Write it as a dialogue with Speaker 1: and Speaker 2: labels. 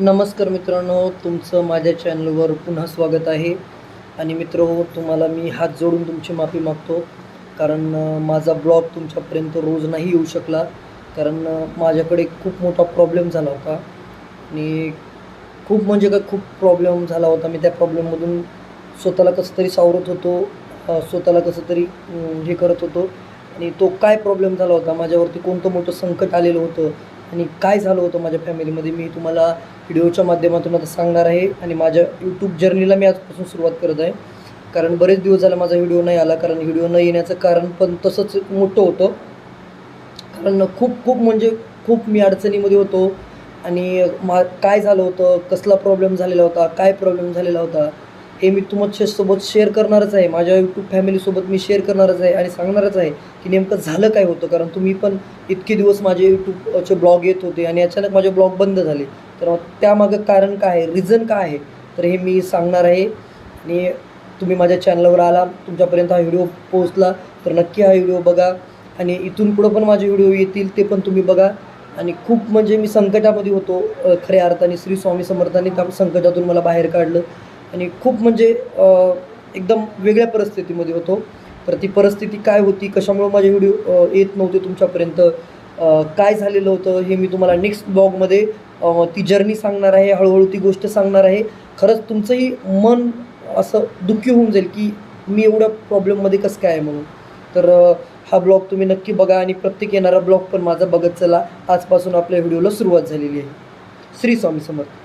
Speaker 1: नमस्कार मित्रांनो तुमचं माझ्या चॅनलवर पुन्हा स्वागत आहे. आणि मित्र हो तुम्हाला मी हात जोडून तुमची माफी मागतो. कारण माझा ब्लॉग तुमच्यापर्यंत रोज नाही येऊ शकला. कारण माझ्याकडे खूप मोठा प्रॉब्लेम झाला होता. आणि खूप म्हणजे काय खूप प्रॉब्लेम झाला होता. मी त्या प्रॉब्लेममधून स्वतःला कसं तरी सावरत होतो स्वतःला कसं तरी हे करत होतो. आणि तो काय प्रॉब्लेम झाला होता? माझ्यावरती कोणतं मोठं संकट आलेलं होतं? आणि काय झालं होतं माझ्या फॅमिलीमध्ये मी तुम्हाला व्हिडिओच्या माध्यमातून आता सांगणार आहे आणि माझ्या यूट्यूब जर्नीला मी आजपासून सुरुवात करत आहे. कारण बरेच दिवस झाला माझा व्हिडिओ नाही आला कारण व्हिडिओ न येण्याचं कारण पण तसंच मोठं होतं. कारण खूप खूप म्हणजे खूप मी अडचणीमध्ये होतो आणि मा काय झालं होतं कसला प्रॉब्लेम झालेला होता काय प्रॉब्लेम झालेला होता हे मी तुमच्यासोबत शेअर करणारच आहे. माझ्या यूट्यूब फॅमिलीसोबत मी शेअर करणारच आहे आणि सांगणारच आहे की नेमकं झालं काय होतं. कारण तुम्ही पण इतके दिवस माझे यूट्यूबचे ब्लॉग येत होते आणि अचानक माझे ब्लॉग बंद झाले. तर त्यामागं कारण काय आहे? रिझन काय आहे? तर हे मी सांगणार आहे. आणि तुम्ही माझ्या चॅनलवर आला तुमच्यापर्यंत हा व्हिडिओ पोहोचला तर नक्की हा व्हिडिओ बघा. आणि इथून पुढं पण माझे व्हिडिओ येतील ते पण तुम्ही बघा. आणि खूप म्हणजे मी संकटामध्ये होतो खऱ्या अर्थाने श्री स्वामी समर्थांनी त्या संकटातून मला बाहेर काढलं. आणि खूप म्हणजे एकदम वेगळ्या परिस्थितीमध्ये होतो. तर ती परिस्थिती काय होती? कशामुळे माझे व्हिडिओ येत नव्हते तुमच्यापर्यंत? काय झालेलं होतं? हे मी तुम्हाला नेक्स्ट ब्लॉगमध्ये ती जर्नी सांगणार आहे हळूहळू ती गोष्ट सांगणार आहे. खरंच तुमचंही मन असं दुःखी होऊन जाईल की मी एवढ्या प्रॉब्लेममध्ये कसं काय आहे म्हणून. तर हा ब्लॉग तुम्ही नक्की बघा आणि प्रत्येक येणारा ब्लॉग पण माझा बघत चला. आजपासून आपल्या व्हिडिओला सुरुवात झालेली आहे. श्री स्वामी समर्थ.